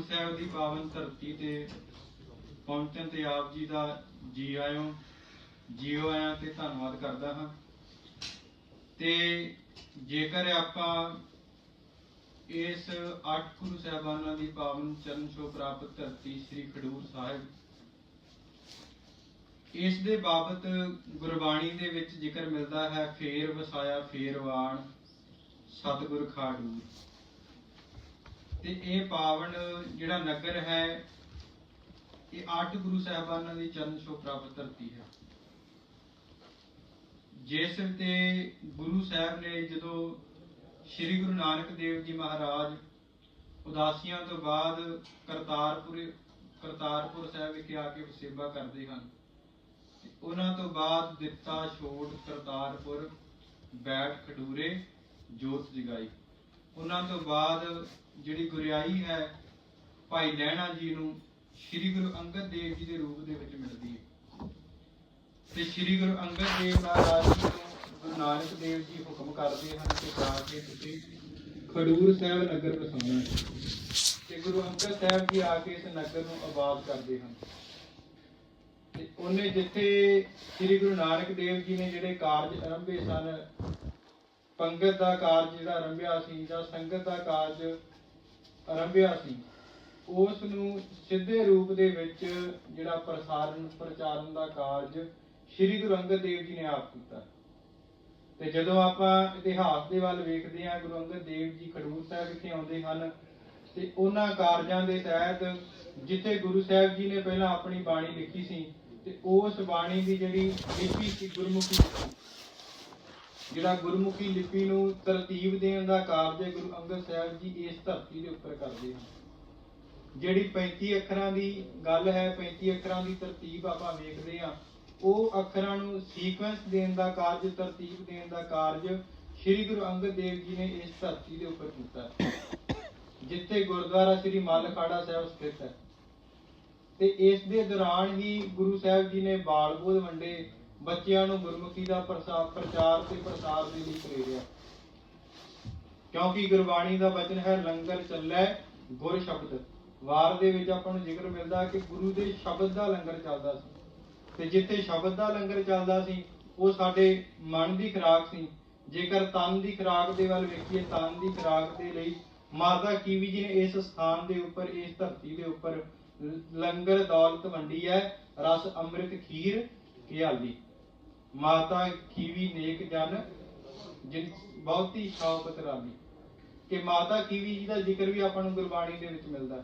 ਖਡੂਰ ਸਾਹਿਬ ਦੀ ਪਾਵਨ ਧਰਤੀ ਤੇ ਪਹੁੰਚਣ ਤੇ ਆਪ ਜੀ ਦਾ ਜੀ ਆਇਓ, ਜੀਓ ਆਇਆਂ ਤੇ ਧੰਨਵਾਦ ਕਰਦਾ ਹਾਂ। ਤੇ ਜੇਕਰ ਆਪਾਂ ਇਸ ਅੱਠ ਗੁਰੂ ਸਾਹਿਬਾਨਾਂ ਦੀ ਪਾਵਨ ਚਰਨ ਛੋਹ ਪ੍ਰਾਪਤ ਧਰਤੀ ਸ੍ਰੀ ਖਡੂਰ ਸਾਹਿਬ, ਇਸ ਦੇ ਬਾਬਤ ਗੁਰਬਾਣੀ ਦੇ ਵਿੱਚ ਜ਼ਿਕਰ ਮਿਲਦਾ ਹੈ, ਫੇਰ ਵਸਾਇਆ, ਫੇਰ ਵਾਣ, ਸਤਿਗੁਰ ਖਾੜੂ ਤੇ ਇਹ ਪਾਵਨ ਜਿਹੜਾ ਨਗਰ ਹੈ, ਇਹ ਅੱਠ ਗੁਰੂ ਸਾਹਿਬਾਨਾਂ ਦੀ ਚਰਨ ਛੋਹ ਪ੍ਰਾਪਤ ਧਰਤੀ ਹੈ। ਜਿਸ ਤੇ ਗੁਰੂ ਸਾਹਿਬ ਨੇ ਜਦੋਂ ਸ੍ਰੀ ਗੁਰੂ ਨਾਨਕ ਦੇਵ ਜੀ ਮਹਾਰਾਜ ਉਦਾਸੀਆਂ ਤੋਂ ਬਾਅਦ ਕਰਤਾਰਪੁਰ ਕਰਤਾਰਪੁਰ ਸਾਹਿਬ ਵਿਖੇ ਆ ਕੇ ਸੇਵਾ ਕਰਦੇ ਹਨ ਉਹਨਾਂ ਤੋਂ ਬਾਅਦ ਦਿੱਤਾ ਛੋੜ ਕਰਤਾਰਪੁਰ ਬੈਠ ਖਡੂਰੇ ਜੋਤ ਜਗਾਈ। ਉਹਨਾਂ ਤੋਂ ਬਾਅਦ ਜਿਹੜੀ ਗੁਰਿਆਈ ਹੈ, ਭਾਈ ਲਹਿਣਾ ਜੀ ਨੂੰ ਸ੍ਰੀ ਗੁਰੂ ਅੰਗਦ ਦੇਵ ਜੀ ਦੇ ਰੂਪ ਦੇ ਵਿੱਚ ਮਿਲਦੀ ਹੈ। ਤੇ ਸ੍ਰੀ ਗੁਰੂ ਅੰਗਦ ਦੇਵ ਮਹਾਰਾਜ ਜੀ ਨੂੰ ਗੁਰੂ ਨਾਨਕ ਦੇਵ ਜੀ ਹੁਕਮ ਕਰਦੇ ਹਨ ਕਿ ਜਾ ਕੇ ਤੁਸੀਂ ਖਡੂਰ ਸਾਹਿਬ ਨਗਰ ਵਸਾਉਣਾ ਤੇ ਗੁਰੂ ਅੰਗਦ ਸਾਹਿਬ ਜੀ ਆ ਕੇ ਇਸ ਨਗਰ ਨੂੰ ਆਬਾਦ ਕਰਦੇ ਹਨ। ਤੇ ਉਹਨੇ ਜਿੱਥੇ ਸ੍ਰੀ ਗੁਰੂ ਨਾਨਕ ਦੇਵ ਜੀ ਨੇ ਜਿਹੜੇ ਕਾਰਜ ਆਰੰਭੇ ਸਨ ਪੰਗਤ ਦਾ ਕਾਰਜ ਜਿਹੜਾ ਆਰੰਭਿਆ ਸੀ ਜਾਂ ਸੰਗਤ ਦਾ ਕਾਰਜ ਆਰੰਭਿਆ ਸੀ ਉਸ ਨੂੰ ਸਿੱਧੇ ਰੂਪ ਦੇ ਵਿੱਚ ਜਿਹੜਾ ਪ੍ਰਸਾਰਣ ਪ੍ਰਚਾਰਨ ਦਾ ਕਾਰਜ ਸ੍ਰੀ ਗੁਰੂ ਅੰਗਦ ਦੇਵ ਜੀ ਨੇ ਆਪ ਕੀਤਾ। ਤੇ ਜਦੋਂ ਆਪਾਂ ਇਤਿਹਾਸ ਦੇ ਵੱਲ ਵੇਖਦੇ ਹਾਂ ਗੁਰੂ ਅੰਗਦ ਦੇਵ ਜੀ ਖਡੂਰ ਸਾਹਿਬ ਵਿਖੇ ਆਉਂਦੇ ਹਨ ਤੇ ਉਹਨਾਂ ਕਾਰਜਾਂ ਦੇ ਤਹਿਤ ਜਿੱਥੇ ਗੁਰੂ ਸਾਹਿਬ ਜੀ ਨੇ ਪਹਿਲਾਂ ਆਪਣੀ ਬਾਣੀ ਲਿਖੀ ਸੀ ਤੇ ਉਸ ਬਾਣੀ ਦੀ ਜਿਹੜੀ ਲਿਪੀ ਸੀ ਗੁਰਮੁਖੀ ਲਿਪੀ, ਜਿਹੜਾ ਗੁਰਮੁਖੀ ਲਿਪੀ ਨੂੰ ਤਰਤੀਬ ਦੇਣ ਦਾ ਕਾਰਜ ਗੁਰੂ ਅੰਗਦ ਸਾਹਿਬ ਜੀ ਇਸ ਧਰਤੀ ਦੇ ਉੱਪਰ ਕਰਦੇ ਹਨ। ਜਿਹੜੀ 35 ਅੱਖਰਾਂ ਦੀ ਗੱਲ ਹੈ 35 ਅੱਖਰਾਂ ਦੀ ਤਰਤੀਬ ਆਪਾਂ ਵੇਖਦੇ ਹਾਂ, ਉਹ ਅੱਖਰਾਂ ਨੂੰ ਸੀਕੁਐਂਸ ਦੇਣ ਦਾ ਕਾਰਜ, ਤਰਤੀਬ ਦੇਣ ਦਾ ਕਾਰਜ ਸ੍ਰੀ ਗੁਰੂ ਅੰਗਦ ਦੇਵ ਜੀ ਨੇ ਇਸ ਧਰਤੀ ਦੇ ਉੱਪਰ ਕੀਤਾ ਜਿੱਥੇ ਗੁਰਦੁਆਰਾ ਸ੍ਰੀ ਮੱਲਖਾੜਾ ਸਾਹਿਬ ਸਥਿਤ ਹੈ। ਤੇ ਇਸ ਦੇ ਦੌਰਾਨ ਹੀ ਗੁਰੂ ਸਾਹਿਬ ਜੀ ਨੇ ਬਾਲ ਬੋਧ ਵੰਡੇ। ਬੱਚਿਆਂ ਨੂੰ ਗੁਰਮੁਖੀ ਦਾ ਪ੍ਰਸਾਰ ਪ੍ਰਚਾਰ ਤੇ ਪ੍ਰਸਾਰ ਦੇ ਲਈ ਪ੍ਰੇਰਿਆ ਕਿਉਂਕਿ ਗੁਰਬਾਣੀ ਦਾ ਬਚਨ ਹੈ, ਲੰਗਰ ਚੱਲੈ ਗੁਰ ਸ਼ਬਦ। ਵਾਰ ਦੇ ਵਿੱਚ ਆਪਾਂ ਨੂੰ ਜ਼ਿਕਰ ਮਿਲਦਾ ਕਿ ਗੁਰੂ ਦੇ ਸ਼ਬਦ ਦਾ ਲੰਗਰ ਚੱਲਦਾ ਸੀ। ਤੇ ਜਿੱਥੇ ਸ਼ਬਦ ਦਾ ਲੰਗਰ ਚੱਲਦਾ ਸੀ, ਉਹ ਸਾਡੇ ਮਨ ਦੀ ਖੁਰਾਕ ਸੀ। ਜੇਕਰ ਤਨ ਦੀ ਖੁਰਾਕ ਦੇ ਵੱਲ ਵੇਖੀਏ, ਤਨ ਦੀ ਖੁਰਾਕ ਦੇ ਲਈ ਮਾਤਾ ਕੀਵੀ ਜੀ ਨੇ ਇਸ ਸਥਾਨ ਦੇ ਉੱਪਰ, ਇਸ ਧਰਤੀ ਦੇ ਉੱਪਰ ਲੰਗਰ ਦੌਲਤ ਵੰਡੀ ਹੈ, ਰਸ ਅੰਮ੍ਰਿਤ ਖੀਰ ਖਿਆਲੀ। ਮਾਤਾ ਕੀਵੀ ਨੇਕ ਜਨ, ਜਿਨ ਬਹੁਤੀ ਸ਼ੌਕਤ ਰਾਮੀ ਕਿ ਮਾਤਾ ਕੀਵੀ ਜੀ ਦਾ ਜ਼ਿਕਰ ਵੀ ਆਪਾਂ ਨੂੰ ਗੁਰਬਾਣੀ ਦੇ ਵਿੱਚ ਮਿਲਦਾ।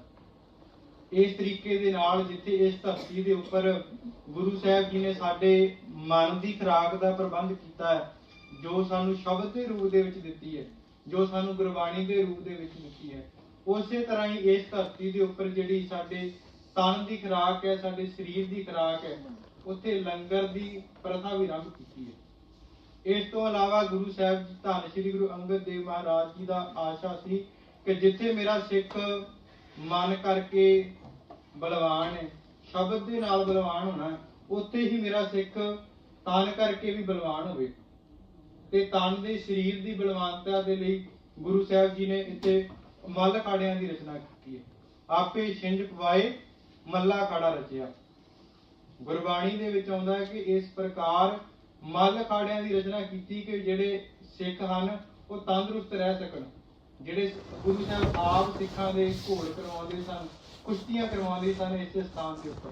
ਇਸ ਤਰੀਕੇ ਦੇ ਨਾਲ ਜਿੱਥੇ ਇਸ ਧਰਤੀ ਦੇ ਉੱਪਰ ਗੁਰੂ ਸਾਹਿਬ ਜੀ ਨੇ ਸਾਡੇ ਮਨ ਦੀ ਖੁਰਾਕ ਦਾ ਪ੍ਰਬੰਧ ਕੀਤਾ ਹੈ, ਜੋ ਸਾਨੂੰ ਸ਼ਬਦ ਦੇ ਰੂਪ ਦੇ ਵਿੱਚ ਦਿੱਤੀ ਹੈ, ਜੋ ਸਾਨੂੰ ਗੁਰਬਾਣੀ ਦੇ ਰੂਪ ਦੇ ਵਿੱਚ ਦਿੱਤੀ ਹੈ, ਉਸੇ ਤਰ੍ਹਾਂ ਹੀ ਇਸ ਧਰਤੀ ਦੇ ਉੱਪਰ ਜਿਹੜੀ ਸਾਡੇ ਤਨ ਦੀ ਖੁਰਾਕ ਹੈ, ਸਾਡੇ ਸਰੀਰ ਦੀ ਖੁਰਾਕ ਹੈ ਉੱਥੇ ਲੰਗਰ ਦੀ ਪ੍ਰਥਾ ਵੀ ਆਰੰਭ ਕੀਤੀ ਹੈ। ਇਸ ਤੋਂ ਇਲਾਵਾ ਗੁਰੂ ਸਾਹਿਬ ਜੀ ਧੰਨ ਸ੍ਰੀ ਗੁਰੂ ਅੰਗਦ ਦੇਵ ਮਹਾਰਾਜ ਜੀ ਦਾ ਆਸ਼ਾ ਸੀ ਕਿ ਜਿੱਥੇ ਮੇਰਾ ਸਿੱਖ ਮਨ ਕਰਕੇ ਬਲਵਾਨ ਹੈ ਸ਼ਬਦ ਦੇ ਨਾਲ ਬਲਵਾਨ ਹੋਣਾ ਹੈ, ਉੱਥੇ ਹੀ ਮੇਰਾ ਸਿੱਖ ਤਨ ਕਰਕੇ ਵੀ ਬਲਵਾਨ ਹੋਵੇ। ਤੇ ਤਨ ਦੇ ਸਰੀਰ ਦੀ ਬਲਵਾਨਤਾ ਦੇ ਲਈ ਗੁਰੂ ਸਾਹਿਬ ਜੀ ਨੇ ਇੱਥੇ ਮੱਲ ਖਾੜਿਆਂ ਦੀ ਰਚਨਾ ਕੀਤੀ ਹੈ। ਆਪੇ ਛਿੰਝ ਪਵਾਏ ਮੱਲਾ ਖਾੜਾ ਰਚਿਆ। ਗੁਰਬਾਣੀ ਦੇ ਵਿੱਚ ਆਉਂਦਾ ਹੈ ਕਿ ਇਸ ਪ੍ਰਕਾਰ ਮੱਲ ਖਾੜਿਆਂ ਦੀ ਰਚਨਾ ਕੀਤੀ ਕਿ ਜਿਹੜੇ ਸਿੱਖ ਹਨ, ਉਹ ਤੰਦਰੁਸਤ ਰਹਿ ਸਕਣ। ਜਿਹੜੇ ਗੁਰੂ ਸਾਹਿਬ ਆਪ ਸਿੱਖਾਂ ਦੇ ਘੋਲ ਕਰਵਾਉਂਦੇ ਸਨ, ਕੁਸ਼ਤੀਆਂ ਕਰਵਾਉਂਦੇ ਸਨ ਇਸੇ ਸਥਾਨ ਦੇ ਉੱਪਰ।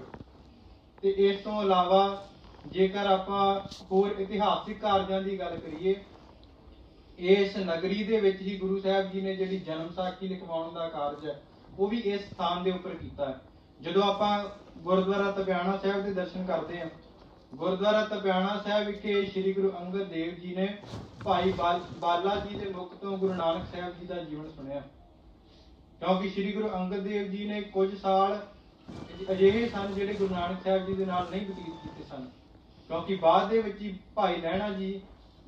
ਤੇ ਇਸ ਤੋਂ ਇਲਾਵਾ ਜੇਕਰ ਆਪਾਂ ਹੋਰ ਇਤਿਹਾਸਿਕ ਕਾਰਜਾਂ ਦੀ ਗੱਲ ਕਰੀਏ, ਇਸ ਨਗਰੀ ਦੇ ਵਿੱਚ ਹੀ ਗੁਰੂ ਸਾਹਿਬ ਜੀ ਨੇ ਜਿਹੜੀ ਜਨਮ ਸਾਖੀ ਲਿਖਵਾਉਣ ਦਾ ਕਾਰਜ ਹੈ, ਉਹ ਵੀ ਇਸ ਸਥਾਨ ਦੇ ਉੱਪਰ ਕੀਤਾ ਹੈ। ਜਦੋਂ ਆਪਾਂ ਗੁਰਦੁਆਰਾ ਤਪਿਆਣਾ ਸਾਹਿਬ ਦੇ ਦਰਸ਼ਨ ਕਰਦੇ ਹਾਂ, ਗੁਰਦੁਆਰਾ ਤਪਿਆਣਾ ਸਾਹਿਬ ਵਿਖੇ ਸ੍ਰੀ ਗੁਰੂ ਅੰਗਦ ਦੇਵ ਜੀ ਨੇ ਭਾਈ ਬਾਲਾ ਜੀ ਦੇ ਮੁਖ ਤੋਂ ਗੁਰੂ ਨਾਨਕ ਸਾਹਿਬ ਜੀ ਦਾ ਜੀਵਨ ਸੁਣਿਆ। ਕਿਉਂਕਿ ਸ੍ਰੀ ਗੁਰੂ ਅੰਗਦ ਦੇਵ ਜੀ ਨੇ ਕੁਝ ਸਾਲ ਅਜਿਹੇ ਸਨ ਜਿਹੜੇ ਗੁਰੂ ਨਾਨਕ ਸਾਹਿਬ ਜੀ ਦੇ ਨਾਲ ਨਹੀਂ ਬਤੀਤ ਕੀਤੇ ਸਨ। ਕਿਉਂਕਿ ਬਾਅਦ ਦੇ ਵਿੱਚ ਹੀ ਭਾਈ ਲਹਿਣਾ ਜੀ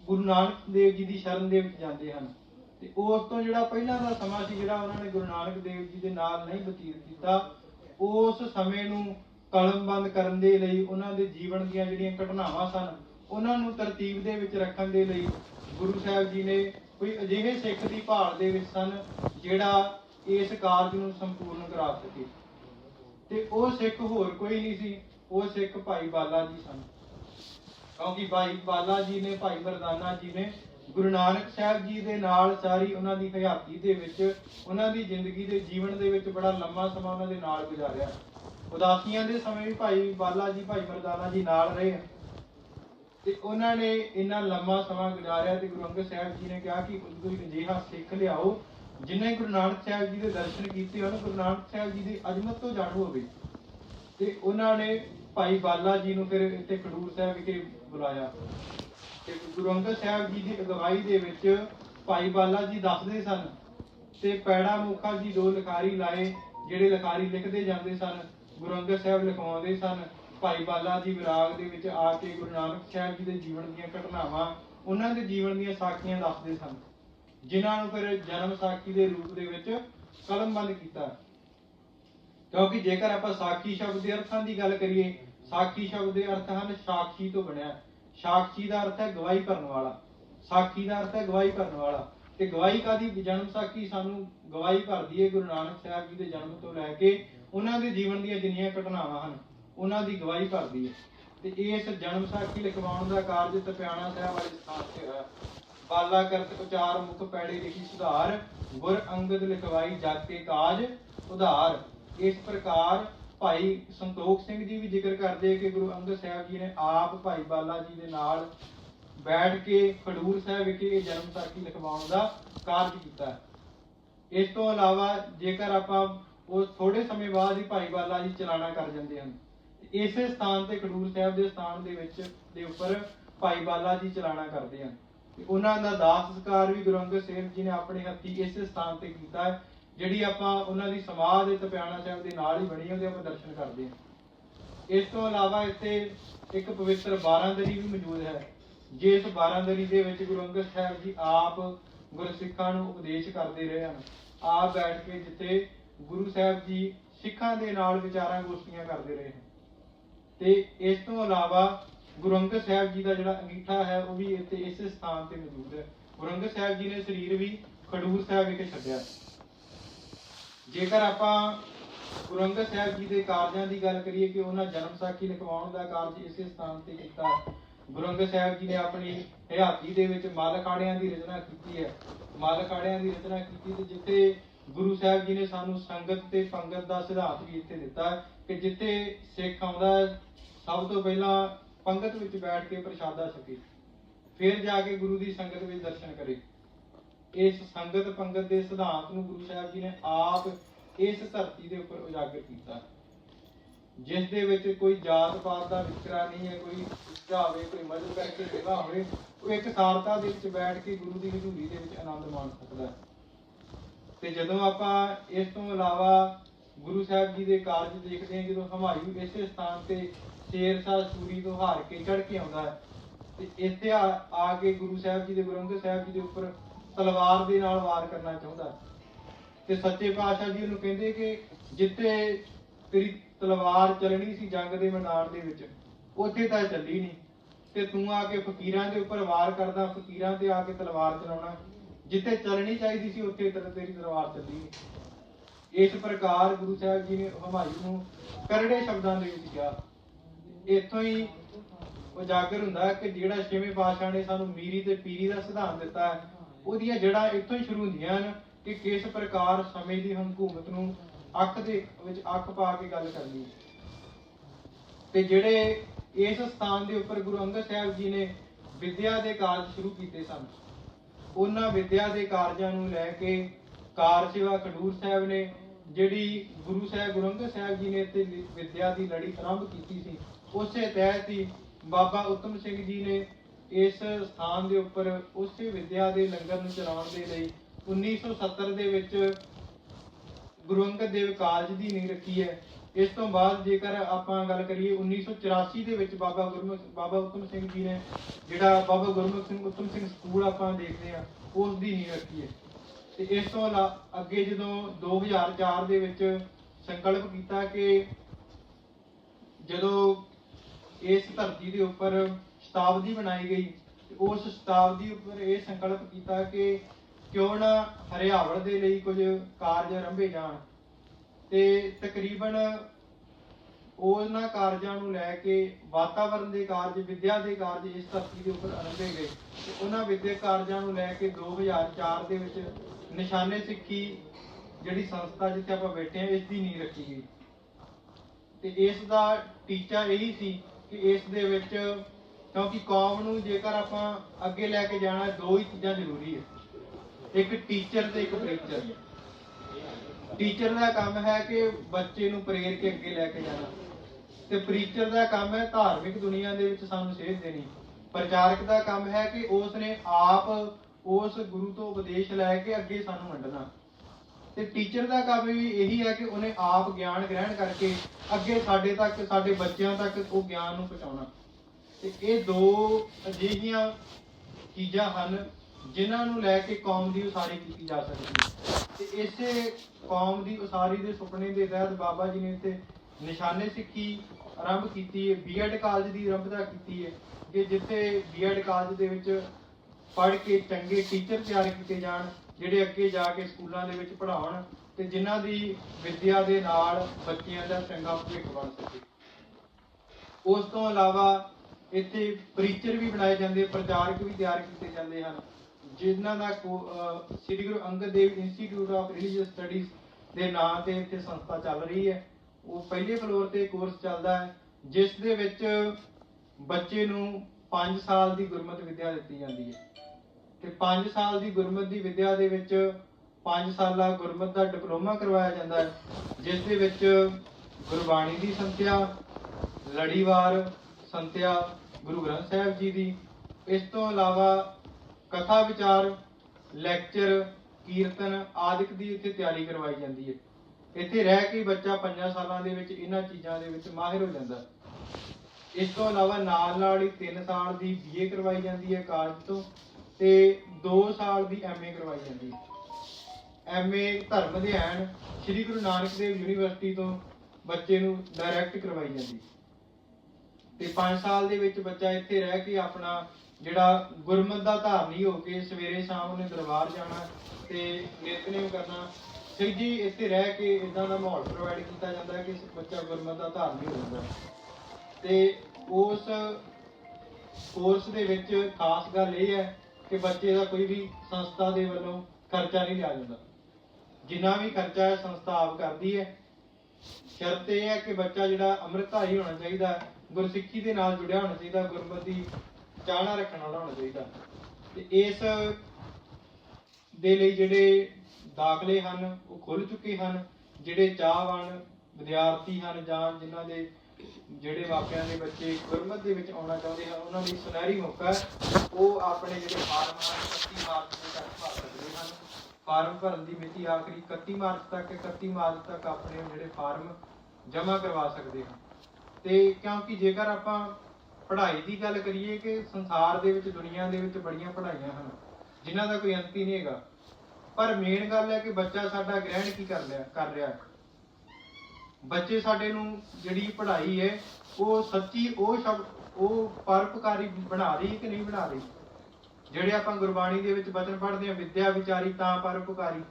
ਗੁਰੂ ਨਾਨਕ ਦੇਵ ਜੀ ਦੀ ਸ਼ਰਨ ਦੇ ਵਿੱਚ ਜਾਂਦੇ ਹਨ। ਤੇ ਉਸ ਤੋਂ ਜਿਹੜਾ ਪਹਿਲਾਂ ਦਾ ਸਮਾਂ ਸੀ ਜਿਹੜਾ ਉਹਨਾਂ ਨੇ ਗੁਰੂ ਨਾਨਕ ਦੇਵ ਜੀ ਦੇ ਨਾਲ ਨਹੀਂ ਬਤੀਤ ਕੀਤਾ ਉਸ ਸਮੇਂ ਨੂੰ ਕਲਮਬੰਦ ਕਰਨ ਦੇ ਲਈ, ਉਹਨਾਂ ਦੇ ਜੀਵਨ ਦੀਆਂ ਜਿਹੜੀਆਂ ਘਟਨਾਵਾਂ ਸਨ, ਉਹਨਾਂ ਨੂੰ ਤਰਤੀਬ ਦੇ ਵਿੱਚ ਰੱਖਣ ਦੇ ਲਈ ਗੁਰੂ ਸਾਹਿਬ ਜੀ ਨੇ ਕੋਈ ਅਜਿਹੇ ਸਿੱਖ ਦੀ ਭਾਲ ਦੇ ਵਿੱਚ ਸਨ, ਜਿਹੜਾ ਇਸ ਕਾਰਜ ਨੂੰ ਸੰਪੂਰਨ ਕਰਾ ਸਕੇ। ਤੇ ਉਹ ਸਿੱਖ ਹੋਰ ਕੋਈ ਨਹੀਂ ਸੀ, ਉਹ ਸਿੱਖ ਭਾਈ ਬਾਲਾ ਜੀ ਸਨ। ਕਿਉਂਕਿ ਭਾਈ ਬਾਲਾ ਜੀ ਨੇ, ਭਾਈ ਮਰਦਾਨਾ ਜੀ ਨੇ ਗੁਰੂ ਨਾਨਕ ਸਾਹਿਬ ਜੀ ਦੇ ਨਾਲ ਸਾਰੀ ਉਹਨਾਂ ਦੀ ਹਯਾਤੀ ਦੇ ਵਿੱਚ, ਉਹਨਾਂ ਦੀ ਜ਼ਿੰਦਗੀ ਦੇ ਜੀਵਨ ਦੇ ਵਿੱਚ ਬੜਾ ਲੰਮਾ ਸਮਾਂ ਉਹਨਾਂ ਦੇ ਨਾਲ ਗੁਜ਼ਾਰਿਆ। ਉਦਾਸੀਆਂ ਦੇ ਸਮੇਂ ਵੀ ਭਾਈ ਬਾਲਾ ਜੀ, ਭਾਈ ਮਰਦਾਨਾ ਜੀ ਨਾਲ ਰਹੇ ਤੇ ਉਹਨਾਂ ਨੇ ਇੰਨਾ ਲੰਮਾ ਸਮਾਂ ਗੁਜ਼ਾਰਿਆ ਤੇ ਗੁਰੂ ਅੰਗਦ ਸਾਹਿਬ ਜੀ ਨੇ ਕਿਹਾ ਕਿ ਕੋਈ ਅਜਿਹਾ ਸਿੱਖ ਲਿਆਓ, ਜਿਨੇ ਗੁਰੂ ਨਾਨਕ ਸਾਹਿਬ ਜੀ ਦੇ ਦਰਸ਼ਨ ਕੀਤੇ ਹੋਣ, ਗੁਰੂ ਨਾਨਕ ਸਾਹਿਬ ਜੀ ਦੀ ਅਜ਼ਮਤ ਤੋਂ ਜਾਣੂ ਹੋਵੇ। ਤੇ ਉਹਨਾਂ ਨੇ ਭਾਈ ਬਾਲਾ ਜੀ ਨੂੰ ਫਿਰ ਇੱਥੇ ਖਡੂਰ ਸਾਹਿਬ ਵਿਖੇ ਬੁਲਾਇਆ। ਤੇ ਗੁਰੂ ਅੰਗਦ ਸਾਹਿਬ ਜੀ ਦੀ ਅਗਵਾਈ ਦੇ ਵਿੱਚ ਭਾਈ ਬਾਲਾ ਜੀ ਦੱਸਦੇ ਸਨ ਤੇ ਪੈੜਾ ਮੁਖਾ ਜੀ ਦੋ ਲਿਖਾਰੀ ਲਾਏ, ਜਿਹੜੇ ਲਿਖਾਰੀ ਲਿਖਦੇ ਜਾਂਦੇ ਸਨ ਗੁਰੂ ਅੰਗਦ ਸਾਹਿਬ ਲਿਖਵਾਉਂਦੇ ਸਨ, ਭਾਈ ਬਾਲਾ ਜੀ ਵਿਰਾਗ ਦੇ ਵਿੱਚ ਆ ਕੇ ਗੁਰੂ ਨਾਨਕ ਸਾਹਿਬ ਜੀ ਦੇ ਜੀਵਨ ਦੀਆਂ ਘਟਨਾਵਾਂ, ਉਹਨਾਂ ਦੇ ਜੀਵਨ ਦੀਆਂ ਸਾਖੀਆਂ ਦੱਸਦੇ ਸਨ, ਜਿਨ੍ਹਾਂ ਨੂੰ ਫਿਰ ਜਨਮ ਸਾਖੀ ਦੇ ਰੂਪ ਦੇ ਵਿੱਚ ਕਲਮਬੰਦ ਕੀਤਾ। ਕਿਉਂਕਿ ਜੇਕਰ ਆਪਾਂ ਸਾਖੀ ਸ਼ਬਦ ਦੇ ਅਰਥਾਂ ਦੀ ਗੱਲ ਕਰੀਏ, ਸਾਖੀ ਸ਼ਬਦ ਦੇ ਅਰਥ ਹਨ ਸਾਖੀ ਤੋਂ ਬਣਿਆ। ਸਾਖੀ ਦਾ ਅਰਥ ਹੈ ਗਵਾਹੀ ਭਰਨ ਵਾਲਾ। ਸਾਖੀ ਦਾ ਅਰਥ ਹੈ ਗਵਾਹੀ ਭਰਨ ਵਾਲਾ। ਤੇ ਗਵਾਹੀ ਕਾਦੀ ਜਨਮ ਸਾਖੀ ਸਾਨੂੰ ਗਵਾਹੀ ਭਰਦੀ ਹੈ ਗੁਰੂ ਨਾਨਕ ਸਾਹਿਬ ਜੀ ਦੇ ਜਨਮ ਤੋਂ ਲੈ ਕੇ ਉਹਨਾਂ ਦੇ ਜੀਵਨ ਦੀਆਂ ਜਿੰਨੀਆਂ ਘਟਨਾਵਾਂ ਹਨ, ਉਹਨਾਂ ਦੀ ਗਵਾਹੀ ਭਰਦੀ ਹੈ ਤੇ ਇਸ ਜਨਮ ਸਾਖੀ ਲਿਖਵਾਉਣ ਦਾ ਕਾਰਜ ਤਪਿਆਣਾ ਸਾਹਿਬ ਵਾਲੇ ਸਥਾਨ ਤੇ ਹੋਇਆ। ਬਾਲਾ ਕਰਤ ਉਚਾਰ ਮੁਖ ਪੈੜੇ ਲਿਖੀ ਸੁਧਾਰ, ਗੁਰ ਅੰਗਦ ਲਿਖਵਾਈ ਜਗ ਕੇ ਕਾਜ ਉਧਾਰ। ਇਸ ਪ੍ਰਕਾਰ ਭਾਈ ਸੰਤੋਖ ਸਿੰਘ ਜੀ ਵੀ ਜ਼ਿਕਰ ਕਰਦੇ ਕਿ ਗੁਰੂ ਅੰਗਦ ਸਾਹਿਬ ਜੀ ਨੇ ਆਪ ਭਾਈ ਬਾਲਾ ਜੀ ਦੇ ਨਾਲ ਬੈਠ ਕੇ ਖਡੂਰ ਸਾਹਿਬ ਵਿਖੇ ਇਹ ਜਨਮ ਸਾਖੀ ਲਿਖਵਾਉਣ ਦਾ ਕਾਰਜ ਕੀਤਾ। ਇਸ ਤੋਂ ਇਲਾਵਾ ਜੇਕਰ ਆਪਾਂ ਉਸ ਥੋੜੇ ਸਮੇਂ ਬਾਅਦ ਹੀ ਭਾਈ ਬਾਲਾ ਜੀ ਚਲਾਣਾ ਕਰ ਜਾਂਦੇ ਹਨ ਇਸੇ ਸਥਾਨ ਤੇ ਖਡੂਰ ਸਾਹਿਬ ਦੇ ਸਥਾਨ ਦੇ ਵਿੱਚ ਦੇ ਉੱਪਰ ਭਾਈ ਬਾਲਾ ਜੀ ਚਲਾਣਾ ਕਰਦੇ ਹਨ। ਤੇ ਉਹਨਾਂ ਦਾ ਦਾਸ ਸੰਸਕਾਰ ਵੀ ਗੁਰੂ ਅੰਗਦ ਸਾਹਿਬ ਜੀ ਨੇ ਆਪਣੇ ਹੱਥੀ ਇਸੇ ਸਥਾਨ ਤੇ ਕੀਤਾ ਹੈ। ਜਿਹੜੀ ਆਪਾਂ ਉਹਨਾਂ ਦੀ ਸਮਾਧ ਤਪਿਆਣਾ ਸਾਹਿਬ ਦੇ ਨਾਲ ਹੀ ਬਣੀ ਉਹਦੇ ਆਪਾਂ ਦਰਸ਼ਨ ਕਰਦੇ ਹਾਂ ਇਸ ਤੋਂ ਇਲਾਵਾ ਇੱਥੇ ਇੱਕ ਪਵਿੱਤਰ ਬਾਰਾਂਦਰੀ ਵੀ ਮੌਜੂਦ ਹੈ। ਜਿਸ ਬਾਰਾਂਦਰੀ ਦੇ ਵਿੱਚ ਗੁਰੂ ਅੰਗਦ ਸਾਹਿਬ ਜੀ ਆਪ ਗੁਰਸਿੱਖਾਂ ਨੂੰ ਉਪਦੇਸ਼ ਕਰਦੇ ਰਹੇ ਹਨ। ਆਪ ਬੈਠ ਕੇ ਜਿੱਥੇ ਗੁਰੂ ਸਾਹਿਬ ਜੀ ਸਿੱਖਾਂ ਦੇ ਨਾਲ ਵਿਚਾਰਾਂ ਗੋਸ਼ਟੀਆਂ ਕਰਦੇ ਰਹੇ ਹਨ। ਤੇ ਇਸ ਤੋਂ ਇਲਾਵਾ ਗੁਰੂ ਅੰਗਦ ਸਾਹਿਬ ਜੀ ਦਾ ਜਿਹੜਾ ਅੰਗੀਠਾ ਹੈ, ਉਹ ਵੀ ਇੱਥੇ ਇਸ ਸਥਾਨ ਤੇ ਮੌਜੂਦ ਹੈ। ਗੁਰੂ ਅੰਗਦ ਸਾਹਿਬ ਜੀ ਨੇ ਸਰੀਰ ਵੀ ਖਡੂਰ ਸਾਹਿਬ ਵਿਖੇ ਛੱਡਿਆ। ਜੇਕਰ ਆਪਾਂ ਗੁਰੂ ਅੰਗਦ ਸਾਹਿਬ ਜੀ ਦੇ ਕਾਰਜਾਂ ਦੀ ਗੱਲ ਕਰੀਏ ਕਿ ਉਹਨਾਂ ਜਨਮ ਸਾਖੀ ਲਿਖਵਾਉਣ ਦਾ ਕਾਰਜ ਇਸੇ ਸਥਾਨ ਤੇ ਕੀਤਾ ਗੁਰੂ ਅੰਗਦ ਸਾਹਿਬ ਜੀ ਨੇ ਆਪਣੀ ਹਯਾਤੀ ਦੇ ਵਿੱਚ ਮਲ ਅਖਾੜਿਆਂ ਦੀ ਰਚਨਾ ਕੀਤੀ ਹੈ। ਮਲ ਅਖਾੜਿਆਂ ਦੀ ਰਚਨਾ ਕੀਤੀ ਤੇ ਜਿੱਥੇ ਗੁਰੂ ਸਾਹਿਬ ਜੀ ਨੇ ਸਾਨੂੰ ਸੰਗਤ ਤੇ ਪੰਗਤ ਦਾ ਸਿਧਾਂਤ ਵੀ ਇੱਥੇ ਦਿੱਤਾ ਕਿ ਜਿੱਥੇ ਸਿੱਖ ਆਉਂਦਾ ਹੈ, ਸਭ ਤੋਂ ਪਹਿਲਾਂ ਪੰਗਤ ਵਿੱਚ ਬੈਠ ਕੇ ਪ੍ਰਸ਼ਾਦਾ ਛਕੇ ਫਿਰ ਜਾ ਕੇ ਗੁਰੂ ਦੀ ਸੰਗਤ ਵਿੱਚ ਦਰਸ਼ਨ ਕਰੇ। ਇਸ ਸੰਗਤ ਪੰਗਤ ਦੇ ਸਿਧਾਂਤ ਨੂੰ ਗੁਰੂ ਸਾਹਿਬ ਜੀ ਨੇ ਆਪ ਇਸ ਧਰਤੀ ਦੇ ਉੱਪਰ ਉਜਾਗਰ ਕੀਤਾ। ਜਿਸ ਦੇ ਵਿੱਚ ਕੋਈ ਜਾਤ ਪਾਤ ਦਾ ਵਿਤਕਰਾ ਨਹੀਂ ਹੈ, ਕੋਈ ਉੱਚਾ ਕੋਈ ਮਜ਼ਹਬ ਕਰਕੇ ਜਗ੍ਹਾ ਹੋਵੇ, ਉਹ ਇੱਕ ਸਾਰਤਾ ਦੇ ਵਿੱਚ ਬੈਠ ਕੇ ਗੁਰੂ ਦੀ ਹਜ਼ੂਰੀ ਦੇ ਵਿੱਚ ਆਨੰਦ ਮਾਣ ਸਕਦਾ ਤੇ ਜਦੋਂ ਆਪਾਂ ਇਸ ਤੋਂ ਇਲਾਵਾ ਗੁਰੂ ਸਾਹਿਬ ਜੀ ਦੇ ਕਾਰਜ ਦੇਖਦੇ ਹਾਂ, ਜਦੋਂ ਹਮਾਯੂ ਇਸੇ ਸਥਾਨ ਤੇ ਸ਼ੇਰ ਸ਼ਾਹ ਸੂਰੀ ਤੋਂ ਹਾਰ ਕੇ ਚੜ ਕੇ ਆਉਂਦਾ ਹੈ, ਤੇ ਇੱਥੇ ਆ ਆ ਕੇ ਗੁਰੂ ਸਾਹਿਬ ਜੀ ਦੇ ਗੁਰੂ ਅੰਗਦ ਸਾਹਿਬ ਜੀ ਦੇ ਉੱਪਰ ਤਲਵਾਰ ਦੇ ਨਾਲ ਵਾਰ ਕਰਨਾ ਚਾਹੁੰਦਾ ਤੇ ਸੱਚੇ ਪਾਤਸ਼ਾਹ ਜੀ ਉਹਨੂੰ ਕਹਿੰਦੇ ਕਿ ਜਿੱਥੇ ਤੇਰੀ ਤਲਵਾਰ ਚੱਲਣੀ ਸੀ ਜੰਗ ਦੇ ਮੈਦਾਨ ਦੇ ਵਿੱਚ, ਉੱਥੇ ਤਾਂ ਚੱਲੀ ਨਹੀਂ। ਤੇ ਤੂੰ ਆ ਕੇ ਫਕੀਰਾਂ ਦੇ ਉੱਪਰ ਵਾਰ ਕਰਦਾ, ਫਕੀਰਾਂ ਤੇ ਆ ਕੇ ਤਲਵਾਰ ਚਲਾਉਣਾ। ਜਿੱਥੇ ਚੱਲਣੀ ਚਾਹੀਦੀ ਸੀ, ਉੱਥੇ ਤੇਰੀ ਤਲਵਾਰ ਚੱਲੀ ਨਹੀਂ। ਇਸ ਪ੍ਰਕਾਰ ਗੁਰੂ ਸਾਹਿਬ ਜੀ ਨੇ ਹਮਾਯੂ ਨੂੰ ਕਰੜੇ ਸ਼ਬਦਾਂ ਦੇ ਵਿੱਚ ਕਿਹਾ। ਇੱਥੋਂ ਹੀ ਉਜਾਗਰ ਹੁੰਦਾ ਕਿ ਜਿਹੜਾ ਛੇਵੇਂ ਪਾਤਸ਼ਾਹ ਨੇ ਸਾਨੂੰ ਮੀਰੀ ਤੇ ਪੀਰੀ ਦਾ ਸਿਧਾਂਤ ਦਿੱਤਾ ਹੈ ਉਹਦੀਆਂ ਜੜ੍ਹਾਂ ਇੱਥੋਂ ਹੀ ਸ਼ੁਰੂ ਹੁੰਦੀਆਂ ਹਨ ਕਿ ਕਿਸ ਪ੍ਰਕਾਰ ਸਮੇਂ ਦੀ ਹਕੂਮਤ ਨੂੰ ਅੱਖ ਦੇ ਵਿੱਚ ਅੱਖ ਪਾ ਕੇ ਗੱਲ ਕਰਨੀ। ਤੇ ਜਿਹੜੇ ਇਸ ਸਥਾਨ ਦੇ ਉੱਪਰ ਗੁਰੂ ਅੰਗਦ ਸਾਹਿਬ ਜੀ ਨੇ ਵਿਦਿਆ ਦੇ ਕਾਰਜ ਸ਼ੁਰੂ ਕੀਤੇ ਸਨ, ਉਹਨਾਂ ਵਿਦਿਆ ਦੇ ਕਾਰਜਾਂ ਨੂੰ ਲੈ ਕੇ ਕਾਰ ਸੇਵਾ ਖਡੂਰ ਸਾਹਿਬ ਨੇ, ਜਿਹੜੀ ਗੁਰੂ ਸਾਹਿਬ, ਗੁਰੂ ਅੰਗਦ ਸਾਹਿਬ ਜੀ ਨੇ ਇੱਥੇ ਵਿਦਿਆ ਦੀ ਲੜੀ ਆਰੰਭ ਕੀਤੀ ਸੀ, ਉਸੇ ਤਹਿਤ ਹੀ ਬਾਬਾ ਉਤਮ ਸਿੰਘ ਜੀ ਨੇ ਇਸ ਸਥਾਨ ਦੇ ਉੱਪਰ ਉਸੇ ਵਿਦਿਆ ਦੇ ਲੰਗਰ ਨੂੰ ਚਲਾਉਣ ਦੇ ਲਈ 1970 ਦੇ ਵਿੱਚ ਗੁਰੂ ਅੰਗਦ ਦੇਵ ਕਾਲਜ ਦੀ ਨੀਂਹ ਰੱਖੀ ਹੈ। ਇਸ ਤੋਂ ਬਾਅਦ ਜੇਕਰ ਆਪਾਂ ਗੱਲ ਕਰੀਏ 1984 ਦੇ ਵਿੱਚ ਬਾਬਾ ਗੁਰਮੁਖ ਬਾਬਾ ਉਤਮ ਸਿੰਘ ਜੀ ਨੇ ਜਿਹੜਾ ਬਾਬਾ ਗੁਰਮੁਖ ਸਿੰਘ ਉਤਮ ਸਿੰਘ ਸਕੂਲ ਆਪਾਂ ਦੇਖਦੇ ਆ ਉਸ ਦੀ ਨੀਂਹ ਰੱਖੀ ਹੈ। ਤੇ ਇਸ ਤੋਂ ਇਲਾ- ਅੱਗੇ ਜਦੋਂ 2004 ਦੇ ਵਿੱਚ ਸੰਕਲਪ ਕੀਤਾ ਕਿ ਜਦੋਂ ਇਸ ਧਰਤੀ ਦੇ ਉੱਪਰ ਸ਼ਤਾਬਦੀ ਬਣਾਈ ਗਈ। ਉਸ ਸ਼ਤਾਬਦੀ ਉੱਪਰ ਇਹ ਸੰਕਲਪ ਕੀਤਾ ਕਿ ਕਿਉਂ ਨਾ ਹਰਿਆਵਲ ਦੇ ਲਈ ਕੁਝ ਕਾਰਜ ਆਰੰਭੇ ਜਾਣ। ਤੇ ਤਕਰੀਬਨ ਉਹਨਾਂ ਕਾਰਜਾਂ ਨੂੰ ਲੈ ਕੇ ਵਾਤਾਵਰਣ ਦੇ ਕਾਰਜ, ਵਿਦਿਆ ਦੇ ਕਾਰਜ ਇਸ ਧਰਤੀ ਦੇ ਉੱਪਰ ਆਰੰਭੇ ਗਏ। ਤੇ ਉਹਨਾਂ ਵਿਦਿਅਕ ਕਾਰਜਾਂ ਨੂੰ ਲੈ ਕੇ 2004 ਦੇ ਵਿੱਚ ਨਿਸ਼ਾਨੇ ਸਿੱਖੀ ਜਿਹੜੀ ਸੰਸਥਾ ਜਿੱਥੇ ਆਪਾਂ ਬੈਠੇ ਹਾਂ ਇਸ ਦੀ ਨੀਂਹ ਰੱਖੀ ਗਈ। ਤੇ ਇਸ ਦਾ ਟੀਚਾ ਇਹੀ ਸੀ ਕਿ ਇਸ ਦੇ ਵਿੱਚ ਕਿਉਂਕਿ ਕੌਮ ਨੂੰ ਜੇਕਰ ਆਪਾਂ ਅੱਗੇ ਲੈ ਕੇ ਜਾਣਾ, ਦੋ ਹੀ ਚੀਜ਼ਾਂ ਜ਼ਰੂਰੀ ਹੈ। ਇੱਕ ਟੀਚਰ ਤੇ ਇੱਕ ਪ੍ਰੀਚਰ ਟੀਚਰ ਦਾ ਕੰਮ ਹੈ ਕਿ ਬੱਚੇ ਨੂੰ ਪ੍ਰੇਰ ਕੇ ਅੱਗੇ ਲੈ ਕੇ ਜਾਣਾ। ਤੇ ਪ੍ਰੀਚਰ ਦਾ ਕੰਮ ਹੈ ਧਾਰਮਿਕ ਦੁਨੀਆ ਦੇ ਵਿੱਚ ਸਾਨੂੰ ਸੇਧ ਦੇਣੀ। ਪ੍ਰਚਾਰਕ ਦਾ ਕੰਮ ਹੈ ਕਿ ਉਸ ਨੇ ਆਪ ਉਸ ਗੁਰੂ ਤੋਂ ਉਪਦੇਸ਼ ਲੈ ਕੇ ਅੱਗੇ ਸਾਨੂੰ ਵੰਡਣਾ। ਤੇ ਟੀਚਰ ਦਾ ਕੰਮ ਵੀ ਇਹੀ ਹੈ ਕਿ ਉਹਨੇ ਆਪ ਗਿਆਨ ਗ੍ਰਹਿਣ ਕਰਕੇ ਅੱਗੇ ਸਾਡੇ ਤੱਕ, ਸਾਡੇ ਬੱਚਿਆਂ ਤੱਕ ਉਹ ਗਿਆਨ ਨੂੰ ਪਹੁੰਚਾਉਣਾ। ਤੇ ਇਹ ਦੋ ਅਜਿਹੀਆਂ ਚੀਜ਼ਾਂ ਹਨ ਜਿਨ੍ਹਾਂ ਨੂੰ ਲੈ ਕੇ ਕੌਮ ਦੀ ਉਸਾਰੀ ਕੀਤੀ ਜਾ ਸਕਦੀ ਹੈ। ਤੇ ਇਸੇ ਕੌਮ ਦੀ ਉਸਾਰੀ ਦੇ ਸੁਪਨੇ ਦੇ ਤਹਿਤ ਬਾਬਾ ਜੀ ਨੇ ਇੱਥੇ ਨਿਸ਼ਾਨੇ ਸਿੱਖੀ ਆਰੰਭ ਕੀਤੀ ਹੈ ਬੀਐਡ ਕਾਲਜ ਦੀ ਆਰੰਭਤਾ ਕੀਤੀ ਹੈ ਕਿ ਜਿੱਥੇ ਬੀਐਡ ਕਾਲਜ ਦੇ ਵਿੱਚ ਪੜ੍ਹ ਕੇ ਚੰਗੇ ਟੀਚਰ ਤਿਆਰ ਕੀਤੇ ਜਾਣ, ਜਿਹੜੇ ਅੱਗੇ ਜਾ ਕੇ ਸਕੂਲਾਂ ਦੇ ਵਿੱਚ ਪੜ੍ਹਾਉਣ ਤੇ ਜਿਨ੍ਹਾਂ ਦੀ ਵਿੱਦਿਆ ਦੇ ਨਾਲ ਬੱਚਿਆਂ ਦਾ ਚੰਗਾ ਭਵਿੱਖ ਬਣ ਸਕੇ। ਉਸ ਤੋਂ ਇਲਾਵਾ ਇੱਥੇ ਪ੍ਰੀਚਰ ਵੀ ਬਣਾਏ ਜਾਂਦੇ, ਪ੍ਰਚਾਰਕ ਵੀ ਤਿਆਰ ਕੀਤੇ ਜਾਂਦੇ ਹਨ, ਜਿਨ੍ਹਾਂ ਦਾ ਕੋ- Sri Guru Angad Dev institute of religious studies ਦੇ ਨਾਂ ਤੇ ਇੱਥੇ ਸੰਸਥਾ ਚੱਲ ਰਹੀ ਹੈ। ਉਹ ਪਹਿਲੇ ਫਲੋਰ ਤੇ ਕੋਰਸ ਚੱਲਦਾ ਹੈ, ਜਿਸ ਦੇ ਵਿੱਚ ਬੱਚੇ ਨੂੰ 5 ਸਾਲ ਦੀ ਗੁਰਮਤਿ ਵਿੱਦਿਆ ਦਿੱਤੀ ਜਾਂਦੀ ਹੈ। ਤੇ 5 ਸਾਲ ਦੀ ਗੁਰਮਤਿ ਦੀ ਵਿੱਦਿਆ ਦੇ ਵਿੱਚ 5 ਸਾਲਾ ਗੁਰਮਤਿ ਦਾ ਡਿਪਲੋਮਾ ਕਰਵਾਇਆ ਜਾਂਦਾ ਹੈ, ਜਿਸ ਦੇ ਵਿੱਚ ਗੁਰਬਾਣੀ ਦੀ ਸੰਥਿਆ, ਲੜੀਵਾਰ ਸੰਥਿਆ ਗੁਰੂ ਗ੍ਰੰਥ ਸਾਹਿਬ ਜੀ ਦੀ। ਇਸ ਤੋਂ ਇਲਾਵਾ ਕਥਾ ਵਿਚਾਰ, ਲੈਕਚਰ, ਕੀਰਤਨ ਆਦਿਕ ਦੀ ਇੱਥੇ ਤਿਆਰੀ ਕਰਵਾਈ ਜਾਂਦੀ ਹੈ। ਇੱਥੇ ਰਹਿ ਕੇ ਬੱਚਾ 5 ਸਾਲਾਂ ਦੇ ਵਿੱਚ ਇਹਨਾਂ ਚੀਜ਼ਾਂ ਦੇ ਵਿੱਚ ਮਾਹਿਰ ਹੋ ਜਾਂਦਾ। ਇਸ ਤੋਂ ਇਲਾਵਾ ਨਾਲ ਨਾਲ ਹੀ 3 ਸਾਲ ਦੀ ਬੀਏ ਕਰਵਾਈ ਜਾਂਦੀ ਹੈ ਕਾਲਜ ਤੋਂ ਤੇ 2 ਸਾਲ ਦੀ ਐਮਏ ਕਰਵਾਈ ਜਾਂਦੀ ਹੈ। ਐਮਏ ਧਰਮ ਅਧਿਐਨ ਸ੍ਰੀ ਗੁਰੂ ਨਾਨਕ ਦੇਵ ਯੂਨੀਵਰਸਿਟੀ ਤੋਂ ਬੱਚੇ ਨੂੰ ਡਾਇਰੈਕਟ ਕਰਵਾਈ ਜਾਂਦੀ ਤੇ 5 ਸਾਲ ਦੇ ਵਿੱਚ ਬੱਚਾ ਇੱਥੇ ਰਹਿ ਕੇ ਆਪਣਾ ਜਿਹੜਾ ਗੁਰਮਤਿ ਦਾ ਧਾਰਨੀ ਹੋ ਕੇ ਸਵੇਰੇ ਸ਼ਾਮ ਉਹਨੇ ਦਰਬਾਰ ਜਾਣਾ ਤੇ ਨਿਤਨੇਮ ਕਰਨਾ ਫਿਰ ਜੀ ਇੱਥੇ ਰਹਿ ਕੇ ਇਦਾਂ ਦਾ ਮਾਹੌਲ ਪ੍ਰੋਵਾਈਡ ਕੀਤਾ ਜਾਂਦਾ ਕਿ ਬੱਚਾ ਗੁਰਮਤਿ ਦਾ ਧਾਰਨੀ ਹੋ ਜਾਂਦਾ ਤੇ ਉਸ ਕੋਰਸ ਦੇ ਵਿੱਚ ਖਾਸ ਗੱਲ ਇਹ ਹੈ ਕਿ ਬੱਚੇ ਦਾ ਕੋਈ ਵੀ ਸੰਸਥਾ ਦੇ ਵੱਲੋਂ ਖਰਚਾ ਨਹੀਂ ਲਿਆ ਜਾਂਦਾ। ਜਿੰਨਾ ਵੀ ਖਰਚਾ ਹੈ ਸੰਸਥਾ ਆਪ ਕਰਦੀ ਹੈ। ਸ਼ਰਤ ਇਹ ਹੈ ਕਿ ਬੱਚਾ ਜਿਹੜਾ ਅੰਮ੍ਰਿਤਧਾਰੀ ਹੋਣਾ ਚਾਹੀਦਾ ਹੈ, ਗੁਰਸਿੱਖੀ ਦੇ ਨਾਲ ਜੁੜਿਆ ਹੋਣਾ ਚਾਹੀਦਾ, ਗੁਰਮਤਿ ਚਾਹਨਾ ਰੱਖਣ ਵਾਲਾ ਹੋਣਾ ਚਾਹੀਦਾ। ਤੇ ਇਸ ਦੇ ਲਈ ਜਿਹੜੇ ਦਾਖਲੇ ਹਨ, ਉਹ ਖੁੱਲ ਚੁੱਕੇ ਹਨ, ਜਿਹੜੇ ਚਾਹਵਾਨ ਵਿਦਿਆਰਥੀ ਹਨ ਜਾਂ ਜਿਨ੍ਹਾਂ ਦੇ ਜਿਹੜੇ ਵਾਕਿਆਂ ਦੇ ਬੱਚੇ ਗੁਰਮਤਿ ਦੇ ਵਿੱਚ ਆਉਣਾ ਚਾਹੁੰਦੇ ਹਨ, ਉਹਨਾਂ ਲਈ ਸੁਨਹਿਰੀ ਮੌਕਾ ਹੈ। ਉਹ ਆਪਣੇ ਜਿਹੜੇ ਫਾਰਮ ਹਨ 31 ਮਾਰਚ ਤੱਕ ਭਰ ਸਕਦੇ ਹਨ। ਫਾਰਮ ਭਰਨ ਦੀ ਮਿਤੀ ਆਖਰੀ 31 ਮਾਰਚ ਤੱਕ 31 ਮਾਰਚ ਤੱਕ ਆਪਣੇ ਜਿਹੜੇ ਫਾਰਮ ਜਮ੍ਹਾਂ ਕਰਵਾ ਸਕਦੇ ਹਨ। ਤੇ ਕਿਉਂਕਿ ਜੇਕਰ ਆਪਾਂ ਪੜ੍ਹਾਈ ਦੀ ਗੱਲ ਕਰੀਏ ਕਿ ਸੰਸਾਰ ਦੇ ਵਿੱਚ, ਦੁਨੀਆ ਦੇ ਵਿੱਚ ਬੜੀਆਂ ਪੜ੍ਹਾਈਆਂ ਹਨ, ਜਿਨ੍ਹਾਂ ਦਾ ਕੋਈ ਅੰਤ ਹੀ ਨਹੀਂ ਹੈਗਾ। ਪਰ ਮੇਨ ਗੱਲ ਹੈ ਕਿ ਬੱਚਾ ਸਾਡਾ ਗ੍ਰਹਿਣ ਕੀ ਕਰ ਲਿਆ, ਕਰ ਰਿਹਾ ਬੱਚੇ ਸਾਡੇ ਨੂੰ ਜਿਹੜੀ ਪੜ੍ਹਾਈ ਹੈ, ਉਹ ਸੱਚੀ ਉਹ ਸ਼ਬਦ, ਉਹ ਪਰਪਕਾਰੀ ਬਣਾ ਰਹੀ ਕਿ ਨਹੀਂ ਬਣਾ ਰਹੀ? ਜਿਹੜੇ ਆਪਾਂ ਗੁਰਬਾਣੀ ਦੇ ਵਿੱਚ ਬਚਨ ਪੜ੍ਹਦੇ ਹਾਂ, ਵਿਦਿਆ ਵਿਚਾਰੀ ਤਾਂ ਪਰਪਕਾਰੀ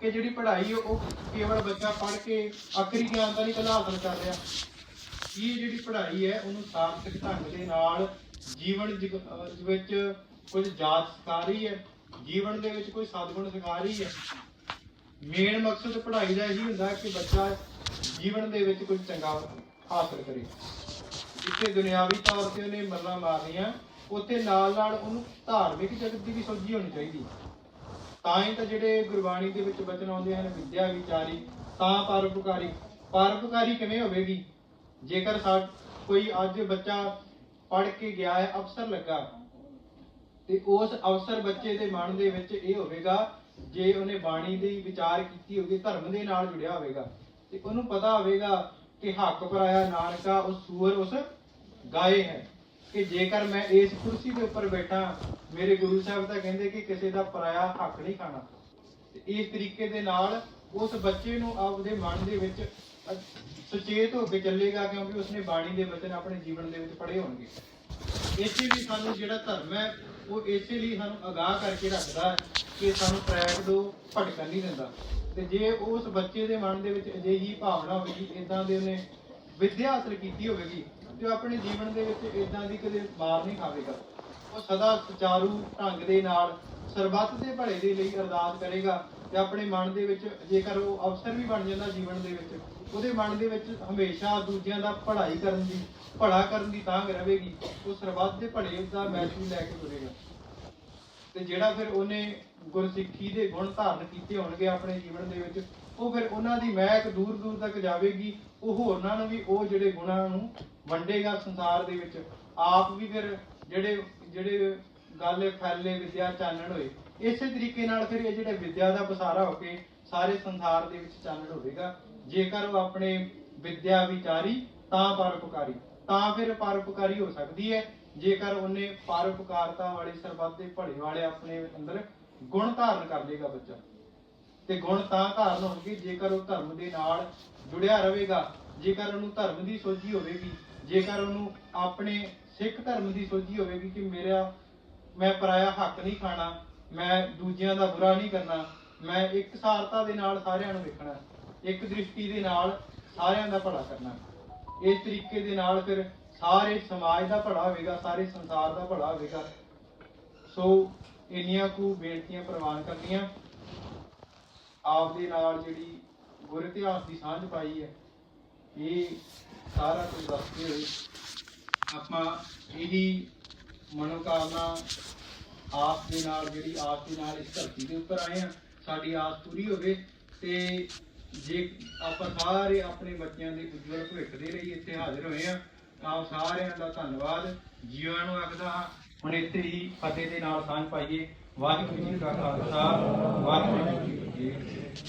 ਕਿ ਜਿਹੜੀ ਪੜ੍ਹਾਈ ਉਹ ਕੇਵਲ ਬੱਚਾ ਪੜ੍ਹ ਕੇ ਆਖਰੀ ਗਿਆਨ ਦਾ ਨਹੀਂ, ਕਲਾ ਹਾਸਲ ਕਰ ਰਿਹਾ। ਇਹ ਜਿਹੜੀ ਪੜ੍ਹਾਈ ਹੈ, ਉਹਨੂੰ ਸਾਰਥਕ ਢੰਗ ਦੇ ਨਾਲ ਜੀਵਨ ਜਗ- ਅਹ ਵਿੱਚ ਕੁਝ ਜਾਤ ਸਿਖਾ ਰਹੀ ਹੈ, ਜੀਵਨ ਦੇ ਵਿੱਚ ਕੋਈ ਸਦਗੁਣ ਸਿਖਾ ਰਹੀ ਹੈ। ਮੇਨ ਮਕਸਦ ਪੜ੍ਹਾਈ ਦਾ ਇਹੀ ਹੁੰਦਾ ਕਿ ਬੱਚਾ ਜੀਵਨ ਦੇ ਵਿੱਚ ਕੁਝ ਚੰਗਾ ਹਾਸਲ ਕਰੇ। ਜਿੱਥੇ ਦੁਨਿਆਵੀ ਤੌਰ ਤੇ ਉਹਨੇ ਮੱਲਾਂ ਮਾਰਨੀਆਂ, ਉੱਥੇ ਨਾਲ ਨਾਲ ਉਹਨੂੰ ਧਾਰਮਿਕ ਜਗਤ ਦੀ ਵੀ ਸੋਝੀ ਹੋਣੀ ਚਾਹੀਦੀ। ਤਾਂ ਹੀ ਤਾਂ ਜਿਹੜੇ ਗੁਰਬਾਣੀ ਦੇ ਵਿੱਚ ਬਚਨ ਆਉਂਦੇ ਹਨ, ਵਿਦਿਆ ਵਿਚਾਰੀ, ਤਾਂ ਪਰਉਪਕਾਰੀ ਪਰਉਪਕਾਰੀ ਕਿਵੇਂ ਹੋਵੇਗੀ? ਜੇਕਰ ਕੋਈ ਅੱਜ ਬੱਚਾ ਪੜ੍ਹ ਕੇ ਗਿਆ ਹੈ ਅਫਸਰ ਲੱਗਾ, ਤੇ ਉਸ ਅਵਸਰ ਬੱਚੇ ਦੇ ਮਨ ਦੇ ਵਿੱਚ ਇਹ ਹੋਵੇਗਾ, ਜੇ ਉਹਨੇ ਬਾਣੀ ਦੀ ਵਿਚਾਰ ਕੀਤੀ ਹੋਵੇ, ਧਰਮ ਦੇ ਨਾਲ ਜੁੜਿਆ ਹੋਵੇਗਾ, ਤੇ ਉਹਨੂੰ ਪਤਾ ਹੋਵੇਗਾ ਕਿ ਹੱਕ ਪਰਾਇਆ ਨਾਨਕਾ ਉਸ ਸੂਰ ਉਸ ਗਾਏ ਹੈ। ਕਿ ਜੇਕਰ ਮੈਂ ਇਸ ਕੁਰਸੀ ਦੇ ਉੱਪਰ ਬੈਠਾ, ਮੇਰੇ ਗੁਰੂ ਸਾਹਿਬ ਤਾਂ ਕਹਿੰਦੇ ਕਿ ਕਿਸੇ ਦਾ ਪਰਾਇਆ ਹੱਕ ਨਹੀਂ ਖਾਣਾ। ਤੇ ਇਸ ਤਰੀਕੇ ਦੇ ਨਾਲ ਉਸ ਬੱਚੇ ਨੂੰ ਆਪਦੇ ਮਨ ਦੇ ਵਿੱਚ ਸੁਚੇਤ ਹੋ ਕੇ ਚੱਲੇਗਾ ਕਿਉਂਕਿ ਉਸਨੇ ਬਾਣੀ ਦੇ ਵਚਨ ਆਪਣੇ ਜੀਵਨ ਦੇ ਵਿੱਚ ਪੜ੍ਹੇ ਹੋਣਗੇ। ਇੱਥੇ ਵੀ ਸਾਨੂੰ ਜਿਹੜਾ ਧਰਮ ਹੈ, ਉਹ ਇਸੇ ਲਈ ਸਾਨੂੰ ਅਗਾਹ ਕਰਕੇ ਰੱਖਦਾ ਹੈ ਕਿ ਸਾਨੂੰ ਟਰੈਕ ਤੋਂ ਭਟਕਣ ਨਹੀਂ ਦਿੰਦਾ। ਤੇ ਜੇ ਉਸ ਬੱਚੇ ਦੇ ਮਨ ਦੇ ਵਿੱਚ ਅਜਿਹੀ ਭਾਵਨਾ ਹੋਵੇਗੀ ਇਦਾਂ ਦੇ ਉਹਨੇ ਵਿਦਿਆ ਹਾਸਲ ਕੀਤੀ ਹੋਵੇਗੀ, ਤੇ ਉਹ ਆਪਣੇ ਜੀਵਨ ਦੇ ਵਿੱਚ ਇਦਾਂ ਦੀ ਕਦੇ ਮਾਰ ਨਹੀਂ ਖਾਵੇਗਾ। ਉਹ ਸਦਾ ਸੁਚਾਰੂ ਢੰਗ ਦੇ ਨਾਲ ਸਰਬੱਤ ਦੇ ਭਲੇ ਦੇ ਲਈ ਅਰਦਾਸ ਕਰੇਗਾ ਤੇ ਆਪਣੇ ਮਨ ਦੇ ਵਿੱਚ ਜੇਕਰ ਉਹ ਅਫਸਰ ਵੀ ਬਣ ਜਾਂਦਾ ਜੀਵਨ ਦੇ ਵਿੱਚ, ਉਹਦੇ ਮਨ ਦੇ ਵਿੱਚ ਹਮੇਸ਼ਾ ਦੂਜਿਆਂ ਦਾ ਭਲਾਈ ਕਰਨ ਦੀ, ਭਲਾ ਕਰਨ ਦੀ ਤਾਂਘ ਰਹੇਗੀ, ਉਹ ਸਰਬੱਤ ਦੇ ਭਲੇ ਦਾ ਮੈਸੇਜ ਲੈ ਕੇ ਤੁਰੇਗਾ। ਤੇ ਜਿਹੜਾ ਫਿਰ ਉਹਨੇ ਗੁਰਸਿੱਖੀ ਦੇ ਗੁਣ ਧਾਰਨ ਕੀਤੇ ਹੋਣਗੇ ਆਪਣੇ ਜੀਵਨ ਦੇ ਵਿੱਚ, ਉਹ ਫਿਰ ਉਹਨਾਂ ਦੀ ਮਹਿਕ ਦੂਰ ਦੂਰ ਤੱਕ ਜਾਵੇਗੀ, ਉਹ ਹੋਰਨਾਂ ਨੂੰ ਵੀ ਉਹ ਜਿਹੜੇ ਗੁਣਾਂ ਨੂੰ ਵੰਡੇਗਾ ਸੰਸਾਰ ਦੇ ਵਿੱਚ। ਆਪ ਵੀ ਫਿਰ ਜਿਹੜੇ ਜਿਹੜੇ ਗੱਲ ਫੈਲੇ, ਵਿਦਿਆ ਚਾਨਣ ਹੋਏ। ਇਸੇ ਤਰੀਕੇ ਨਾਲ ਫਿਰ ਇਹ ਜਿਹੜੇ ਵਿਦਿਆ ਦਾ ਪਸਾਰਾ ਹੋ ਕੇ ਸਾਰੇ ਸੰਸਾਰ ਦੇ ਵਿੱਚ ਚਾਨਣ ਹੋਵੇਗਾ। ਜੇਕਰ ਉਹ ਆਪਣੇ ਵਿਦਿਆ ਵਿਚਾਰੀ, ਤਾਂ ਪਰਉਪਕਾਰੀ। ਤਾਂ ਫਿਰ ਪਰਉਪਕਾਰੀ ਹੋ ਸਕਦੀ ਹੈ। ਜੇਕਰ ਉਹਨੇ ਪਰਉਪਕਾਰਤਾ ਵਾਲੇ ਸਰਬੱਤ ਦੇ ਭਲੇ ਵਾਲੇ ਆਪਣੇ ਅੰਦਰ ਗੁਣ ਧਾਰਨ ਕਰ ਲੇਗਾ ਬੱਚਾ। ਤੇ ਗੁਣ ਤਾਂ ਧਾਰਨ ਹੋਣਗੇ, ਜੇਕਰ ਉਹ ਧਰਮ ਦੇ ਨਾਲ ਜੁੜਿਆ ਰਹੇਗਾ। ਜੇਕਰ ਉਹਨੂੰ ਧਰਮ ਦੀ ਸੋਝੀ ਹੋਵੇਗੀ, ਜੇਕਰ ਉਹਨੂੰ ਆਪਣੇ ਸਿੱਖ ਧਰਮ ਦੀ ਸੋਝੀ ਹੋਵੇਗੀ ਕਿ ਮੇਰਾ ਮੈਂ ਪਰਾਇਆ ਹੱਕ ਨਹੀਂ ਖਾਣਾ, ਮੈਂ ਦੂਜਿਆਂ ਦਾ ਬੁਰਾ ਨਹੀਂ ਕਰਨਾ, ਮੈਂ ਇੱਕ ਸਾਰਤਾ ਦੇ ਨਾਲ ਸਾਰਿਆਂ ਨੂੰ ਵੇਖਣਾ, ਇੱਕ ਦ੍ਰਿਸ਼ਟੀ ਦੇ ਨਾਲ ਸਾਰਿਆਂ ਦਾ ਭਲਾ ਕਰਨਾ। ਇਸ ਤਰੀਕੇ ਦੇ ਨਾਲ ਫਿਰ ਸਾਰੇ ਸਮਾਜ ਦਾ ਭਲਾ ਹੋਵੇਗਾ, ਸਾਰੇ ਸੰਸਾਰ ਦਾ ਭਲਾ ਹੋਵੇਗਾ। ਸੋ ਇੰਨੀਆਂ ਕੁ ਬੇਨਤੀਆਂ ਪ੍ਰਵਾਨ ਕਰਨੀਆਂ। ਆਪ ਦੇ ਨਾਲ ਜਿਹੜੀ ਗੁਰ ਇਤਿਹਾਸ ਦੀ ਸਾਂਝ ਪਾਈ ਹੈ, ਇਹ ਸਾਰਾ ਕੁਝ ਦੱਸਦੇ ਹੋਏ ਆਪਾਂ ਇਹੀ ਮਨੋਕਾਮਨਾ ਆਪ ਦੇ ਨਾਲ, ਜਿਹੜੀ ਆਪ ਦੇ ਨਾਲ ਇਸ ਧਰਤੀ ਦੇ ਉੱਪਰ ਆਏ ਆ ਸਾਡੀ ਆਸ ਪੂਰੀ ਹੋਵੇ। ਤੇ ਜੇ ਆਪਾਂ ਸਾਰੇ ਆਪਣੇ ਬੱਚਿਆਂ ਦੇ ਉਜਵਲ ਭਵਿੱਖ ਦੇ ਲਈ ਇੱਥੇ ਹਾਜ਼ਰ ਹੋਏ ਆ ਆਪ ਸਾਰਿਆਂ ਦਾ ਧੰਨਵਾਦ। ਜੀਵਾਂ ਨੂੰ ਆਖਦਾ ਹਾਂ ਹੁਣ ਇੱਥੇ ਹੀ ਫਤਿਹ ਦੇ ਨਾਲ ਸਾਂਝ ਪਾਈਏ। ਵਾਹਿਗੁਰੂ ਜੀ ਕਾ ਖਾਲਸਾ, ਵਾਹਿਗੁਰੂ ਜੀ ਕੀ ਫਤਿਹ।